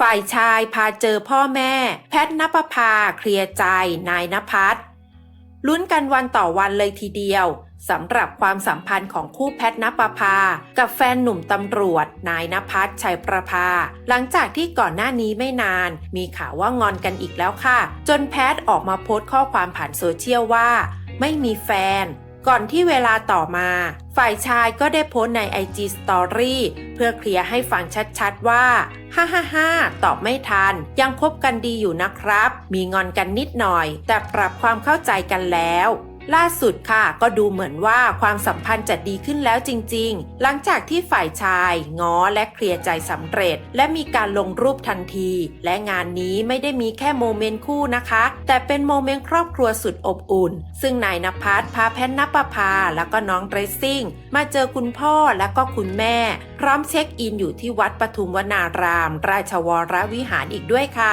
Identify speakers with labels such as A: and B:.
A: ฝ่ายชายพาเจอพ่อแม่ แพทนปภาเคลียร์ใจ นายนภัสลุ้นกันวันต่อวันเลยทีเดียวสำหรับความสัมพันธ์ของคู่แพทนปภา กับแฟนหนุ่มตำรวจ นายนภัสชัยประภา หลังจากที่ก่อนหน้านี้ไม่นาน มีข่าวว่างอนกันอีกแล้วค่ะ จนแพทออกมาโพสต์ข้อความผ่านโซเชียลว่า ไม่มีแฟน ก่อนที่เวลาต่อมา ฝ่ายชายก็ได้โพสต์ใน IG Story เพื่อเคลียร์ให้ฟังชัดๆว่าฮ่าฮ่าฮ่าตอบไม่ทัน ยังคบกันดีอยู่นะครับ มีงอนกันนิดหน่อย แต่ปรับความเข้าใจกันแล้ว ล่าสุดค่ะ ก็ดูเหมือนว่าความสัมพันธ์จะดีขึ้นแล้วจริง ๆ หลังจากที่ฝ่ายชายง้อและเคลียร์ใจสำเร็จ และมีการลงรูปทันที และงานนี้ไม่ได้มีแค่โมเมนต์คู่นะคะ แต่เป็นโมเมนต์ครอบครัวสุดอบอุ่น ซึ่งนายนภัสพาแพนนปภาแล้วก็น้องเรซซิ่ง มาเจอคุณพ่อและก็คุณแม่ พร้อมเช็คอินอยู่ที่วัดปทุมวนาราม ราชวรวิหารอีกด้วยค่ะ